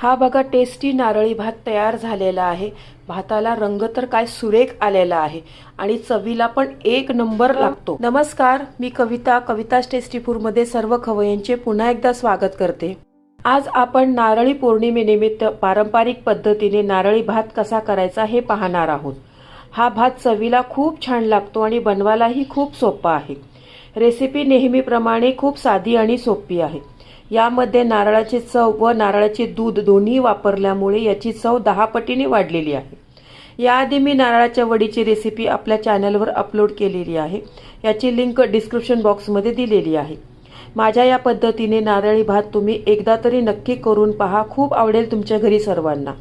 हा बघा टेस्टी नारळी भात तयार झालेला आहे. भाताला रंग तर काय सुरेख आलेला आहे. आणि चवीला पण एक नंबर लागतो. नमस्कार मी कविता कविताज टेस्टी फूडमध्ये सर्व खवय्यांचे पुन्हा एकदा स्वागत करते. आज आपण नारळी पौर्णिमेनिमित्त पारंपरिक पद्धतीने नारळी भात कसा करायचा हे पाहणार आहोत. हा भात चवीला खूप छान लागतो आणि बनवायलाही खूप सोपा आहे. रेसिपी नेहमीप्रमाणे खूप साधी आणि सोपी आहे. यामध्ये नारळाची चव व नारळाचे दूध दोन्ही वापरल्यामुळे याची चव दहा पटीने वाढलेली आहे. याआधी मी नारळाच्या वडीची रेसिपी आपल्या चॅनलवर अपलोड केलेली आहे. याची लिंक डिस्क्रिप्शन बॉक्समध्ये दिलेली आहे. माझ्या या पद्धतीने नारळी भात तुम्ही एकदा तरी नक्की करून पहा. खूप आवडेल तुमच्या घरी सर्वांना.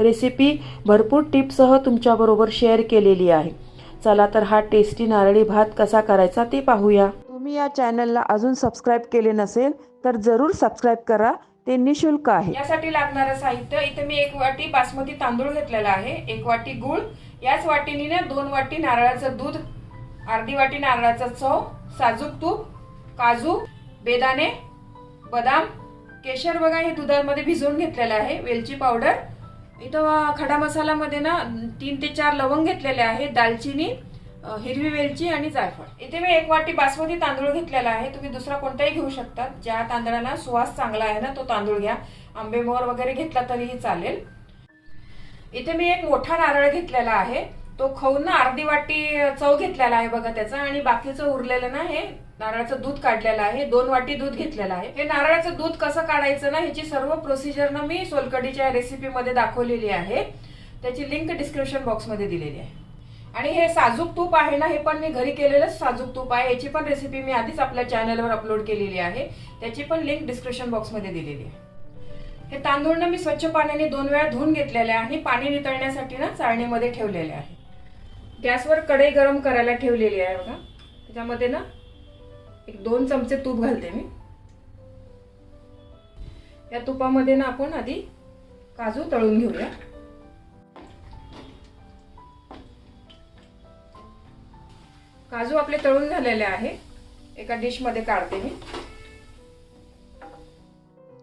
रेसिपी भरपूर टिप्ससह तुमच्याबरोबर शेअर केलेली आहे. चला तर हा टेस्टी नारळी भात कसा करायचा ते पाहूया. तुम्ही या चॅनलला अजून सबस्क्राईब केले नसेल तर जरूर सबस्क्राईब करा. ते निशुल्क आहे. यासाठी लागणारं साहित्य इथे मी एक वाटी बासमती तांदूळ घेतलेला आहे. एक वाटी गूळ. याच वाटीने ना दोन वाटी नारळाचं दूध अर्धी वाटी नारळाचं चव साजूक तूप काजू बेदाणे बदाम केशर बघा हे दुधामध्ये भिजवून घेतलेलं आहे वेलची पावडर. इथं खडा मसाल्यामध्ये ना तीन ते चार लवंग घेतलेले आहे दालचिनी हिरवी वेलची आणि जायफळ. इथे मी एक वाटी बासमती तांदूळ घेतलेला आहे. तुम्ही दुसरा कोणताही घेऊ शकता. ज्या तांदळाला सुवास चांगला आहे ना तो तांदूळ घ्या. आंबेमोहर वगैरे घेतला तरीही चालेल. इथे मी एक मोठा नारळ घेतलेला आहे. तो खाऊन ना अर्धी वाटी चव घेतलेला आहे बघा त्याचा. आणि बाकीचं उरलेलं ना हे नारळाचं दूध काढलेलं आहे. दोन वाटी दूध घेतलेलं आहे. हे नारळाचं दूध कसं काढायचं ना ह्याची सर्व प्रोसिजर ना मी सोलकडीच्या रेसिपीमध्ये दाखवलेली आहे. त्याची लिंक डिस्क्रिप्शन बॉक्समध्ये दिलेली आहे. आणि हे साजूक तूप आहे ना हे पण मी घरी केलेलंच साजूक तूप आहे. याची पण रेसिपी मी आधीच आपल्या चॅनलवर अपलोड केलेली आहे. त्याची पण लिंक डिस्क्रिप्शन बॉक्समध्ये दिलेली आहे. हे तांदूळ ना मी स्वच्छ पाण्याने दोन वेळा धुवून घेतलेले आहे आणि पाणी नितळण्यासाठी ना चाळणीमध्ये ठेवलेले आहे. गॅसवर कढई गरम करायला ठेवलेली आहे बघा. त्याच्यामध्ये ना एक दोन चमचे तूप घालते मी. या तुपामध्ये ना आपण आधी काजू तळून घेऊया. काजू आपले तळून झालेले आहे. एका डिशमध्ये काढते मी.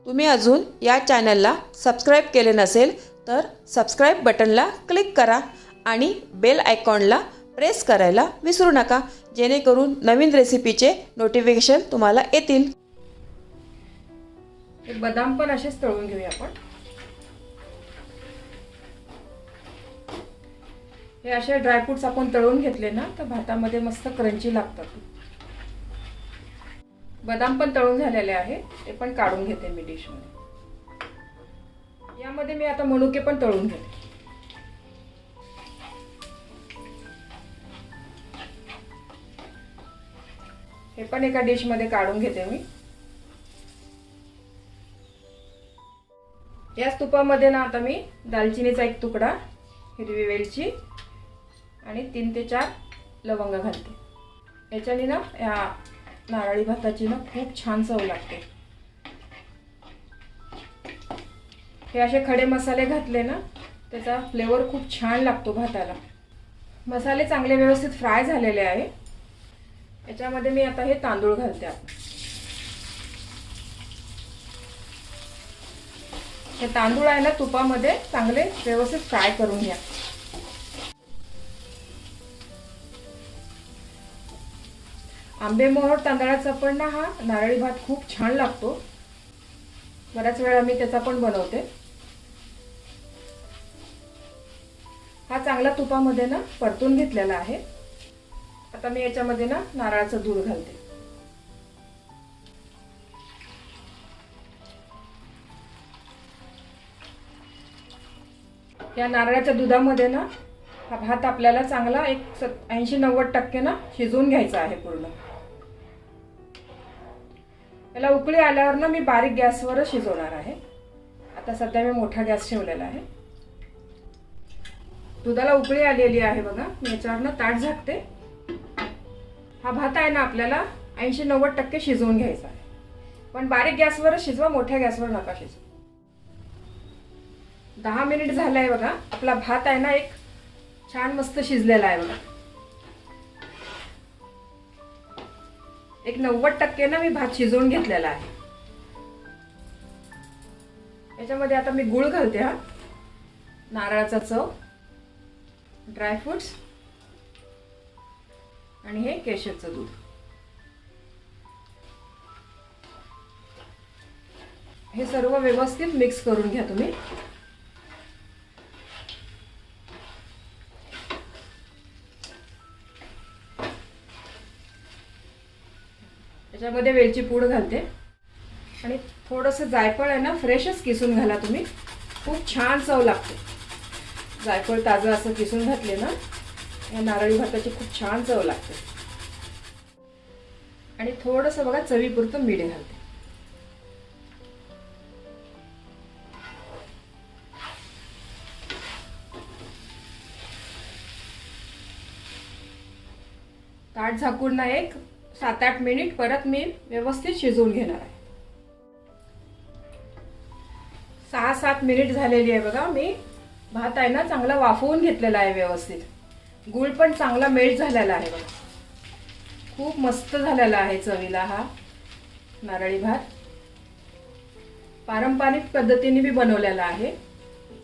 तुम्ही अजून या चॅनलला सबस्क्राईब केले नसेल तर सबस्क्राईब बटनला क्लिक करा आणि बेल आयकॉनला प्रेस करायला विसरू नका जेणेकरून नवीन रेसिपीचे नोटिफिकेशन तुम्हाला येतील. बदाम पण असेच तळून घेऊया आपण. हे असे ड्रायफ्रुट्स आपण तळून घेतले ना तर भातामध्ये मस्त क्रंची लागतात. बदाम पण तळून झालेले आहे ते पण काढून घेते मी डिशमध्ये यामध्ये मी आता मनुके पण तळून घेते. हे पण एका डिशमध्ये काढून घेते मी. याच तुपामध्ये ना आता मी दालचिनीचा एक तुकडा हिरवी वेलची आणि तीन ते चार लवंग घालते. याच्याने ना या नारळी भाताची ना खूप छान चव लागते. हे असे खडे मसाले घातले ना त्याचा फ्लेवर खूप छान लागतो भाताला. मसाले चांगले व्यवस्थित फ्राय झालेले आहे. याच्यामध्ये मी आता हे तांदूळ घालते हे तांदूळ आहे ना तुपामध्ये चांगले व्यवस्थित फ्राय करून घ्या. आंबेमोहर तांदळाचा पण ना हा नारळी भात खूप छान लागतो. बऱ्याच वेळा मी त्याचा पण बनवते. हा चांगला तुपामध्ये ना परतून घेतलेला आहे. आता मी याच्यामध्ये ना नारळाचं दूध घालते. या नारळाच्या दुधामध्ये ना हा भात आपल्याला चांगला एक सत ऐंशी नव्वद टक्के ना शिजवून घ्यायचा आहे पूर्ण. याला उकळी आल्यावर ना मी बारीक गॅसवरच शिजवणार आहे. आता सध्या मी मोठा गॅस ठेवलेला आहे. दुधाला उकळी आलेली आहे बघा. मी याच्यावर ना ताट झाकते. हा भात आहे ना आपल्याला ऐंशी नव्वद टक्के शिजवून घ्यायचा आहे. पण बारीक गॅसवरच शिजवा मोठ्या गॅसवर नका शिजवा. दहा मिनिट झालंय बघा. आपला भात आहे ना एक छान मस्त शिजलेला आहे बघा. एक नव्वद टक्के ना मी भात शिजवून घेतलेला आहे. याच्यामध्ये आता मी गुळ घालते हा. नारळाचा चव ड्रायफ्रुट्स आणि हे केशरचं दूध. हे सर्व व्यवस्थित मिक्स करून घ्या तुम्ही. त्याच्यामध्ये वेलची पूड घालते. आणि थोडंसं जायफळ आहे ना फ्रेशच किसून घाला तुम्ही. खूप छान चव लागते. जायफळ ताजं असं किसून घातले ना या नारळी भाताची खूप छान चव लागते. आणि थोडंसं बघा चवीपुरतं मीठ घालते. ताट झाकून ना एक सात आठ मिनिट परत मी व्यवस्थित शिजवून घेणार आहे. सहा सात मिनिट झालेली आहे बघा मी भात आहे ना चांगला वाफवून घेतलेला आहे व्यवस्थित. गुळ पण चांगला मेल्ट झालेला आहे बघा. खूप मस्त झालेला आहे चवीला हा नारळी भात. पारंपरिक पद्धतीने मी बनवलेला आहे.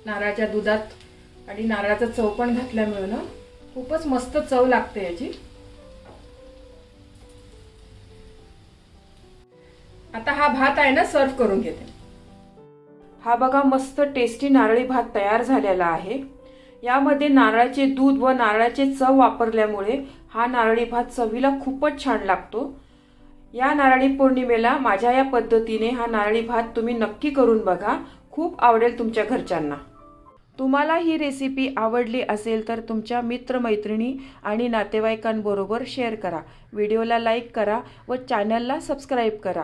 नारळाच्या दुधात आणि नारळाचा चव पण घातल्यामुळे ना खूपच मस्त चव लागते याची. आता हा भात आहे ना सर्व करून घेते. हा बघा मस्त टेस्टी नारळी भात तयार झालेला आहे. यामध्ये नारळाचे दूध व नारळाचे चव वापरल्यामुळे हा नारळी भात चवीला खूपच छान लागतो. या नारळी पौर्णिमेला माझ्या या पद्धतीने हा नारळी भात तुम्ही नक्की करून बघा. खूप आवडेल तुमच्या घरच्यांना. तुम्हाला ही रेसिपी आवडली असेल तर तुमच्या मित्रमैत्रिणी आणि नातेवाईकांबरोबर शेअर करा. व्हिडिओला लाईक करा व चॅनलला सबस्क्राईब करा.